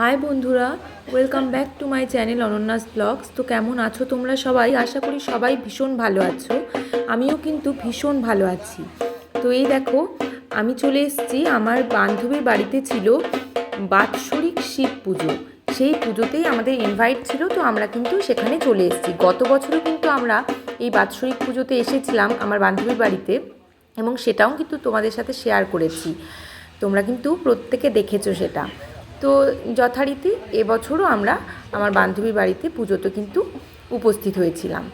High বন্ধুরা welcome back to my channel Ananyas blogs তো কেমন আছো তোমরা সবাই? আশা করি সবাই ভীষণ ভালো আছো। আমিও কিন্তু ভীষণ ভালো আছি। তো এই দেখো, আমি চলে এসেছি। আমার বান্ধবীর বাড়িতে ছিল বাৎসরিক শিব পুজো। সেই পুজোতেই আমাদের ইনভাইট ছিল, তো আমরা কিন্তু সেখানে চলে এসেছি। গত বছরও কিন্তু আমরা এই বাৎসরিক পুজোতে এসেছিলাম আমার বান্ধবীর বাড়িতে এবং সেটাও কিন্তু তোমাদের সাথে শেয়ার করেছি। তোমরা কিন্তু প্রত্যেকে দেখেছ সেটা। তো যথারীতি এবছরও আমরা আমার বান্ধবীর বাড়িতে পুজোতে কিন্তু উপস্থিত হয়েছিলাম।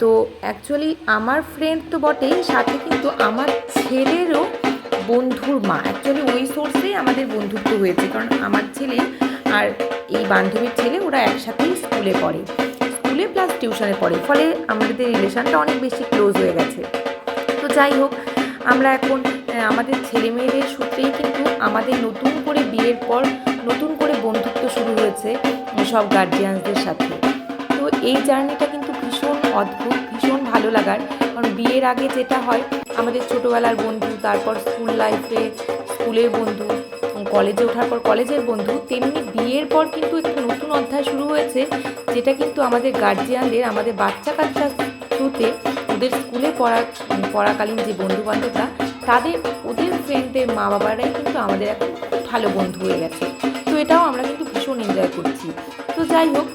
তো অ্যাকচুয়ালি আমার ফ্রেন্ড তো বটেই, সাথে কিন্তু আমার ছেলেরও বন্ধুর মা। অ্যাকচুয়ালি ওই সোর্সেই আমাদের বন্ধুত্ব হয়েছে, কারণ আমার ছেলে আর এই বান্ধবীর ছেলে ওরা একসাথেই স্কুলে পড়ে। স্কুলে প্লাস টিউশনে পড়ে, ফলে আমাদের রিলেশনটা অনেক বেশি ক্লোজ হয়ে গেছে। তো যাই হোক, আমরা এখন আমাদের ছেলে মেয়েদের সূত্রেই কিন্তু আমাদের নতুন করে বিয়ের পর নতুন করে বন্ধুত্ব শুরু হয়েছে সব গার্জিয়ানসদের সাথে। তো এই জার্নিটা কিন্তু ভীষণ অদ্ভুত, ভীষণ ভালো লাগার। কারণ বিয়ের আগে যেটা হয়, আমাদের ছোটোবেলার বন্ধু, তারপর স্কুল লাইফে স্কুলের বন্ধু কলেজে ওঠার পর কলেজের বন্ধু, তেমনি বিয়ের পর কিন্তু একটা নতুন অধ্যায় শুরু হয়েছে, যেটা কিন্তু আমাদের গার্জিয়ানদের আমাদের বাচ্চা কাচ্চা থ্রুতে ওদের স্কুলে পড়া, পড়াকালীন যে বন্ধু বান্ধবরা তাদের, ওদের ফ্রেন্ডদের মা বাবারাই কিন্তু আমাদের এখন ভালো বন্ধু হয়ে গেছে। তো এটাও আমরা কিন্তু ভীষণ এনজয় করছি। তো যাই হোক,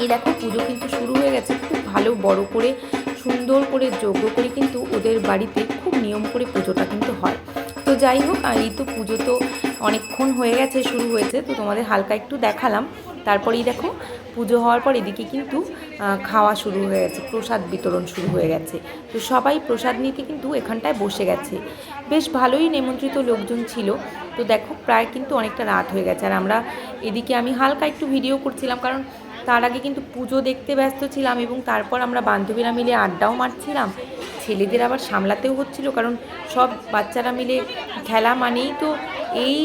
এই দেখো পুজো কিন্তু শুরু হয়ে গেছে। খুব ভালো বড় করে, সুন্দর করে যজ্ঞ করে কিন্তু ওদের বাড়িতে খুব নিয়ম করে পুজোটা কিন্তু হয়। তো যাই হোক এই তো পুজো তো অনেকক্ষণ হয়ে গেছে, শুরু হয়েছে। তো তোমাদের হালকা একটু দেখালাম। তারপরেই দেখো পুজো হওয়ার পর এদিকে কিন্তু খাওয়া শুরু হয়ে গেছে, প্রসাদ বিতরণ শুরু হয়ে গেছে। তো সবাই প্রসাদ নিতে কিন্তু এখানটায় বসে গেছে। বেশ ভালোই নিমন্ত্রিত লোকজন ছিল। তো দেখো প্রায় কিন্তু অনেকটা রাত হয়ে গেছে। আর আমরা এদিকে আমি হালকা একটু ভিডিও করছিলাম, কারণ তার আগে কিন্তু পুজো দেখতে ব্যস্ত ছিলাম এবং তারপর আমরা বান্ধবীরা মিলে আড্ডাও মারছিলাম। ছেলেদের আবার সামলাতেও হচ্ছিল, কারণ সব বাচ্চারা মিলে খেলা মানেই তো এই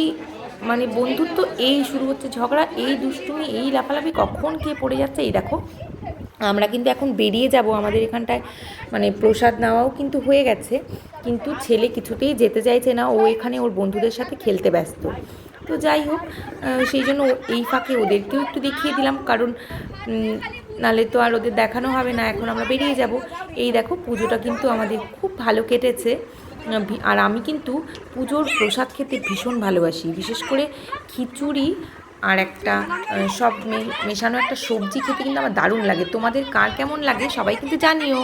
মানে বন্ধুত্ব এই শুরু হচ্ছে ঝগড়া, এই দুষ্টুমি, এই লাফালাফি, কখন কে পড়ে যাচ্ছে এই দেখো। আমরা কিন্তু এখন বেরিয়ে যাব আমাদের এখানটায় মানে প্রসাদ নেওয়াও কিন্তু হয়ে গেছে, কিন্তু ছেলে কিছুতেই যেতে চাইছে না, ও এখানে ওর বন্ধুদের সাথে খেলতে ব্যস্ত। তো যাই হোক সেই জন্য এই ফাঁকে ওদেরকেও একটু দেখিয়ে দিলাম, কারণ নালে তো আর ওদের দেখানো হবে না, এখন আমরা বেরিয়ে যাব। এই দেখো, পুজোটা কিন্তু আমাদের খুব ভালো কেটেছে। আর আমি কিন্তু পুজোর প্রসাদ খেতে ভীষণ ভালোবাসি, বিশেষ করে খিচুড়ি আর একটা সব মেশানো একটা সবজি খেতে কিন্তু আমার দারুণ লাগে। তোমাদের কার কেমন লাগে সবাই কিন্তু জানিও।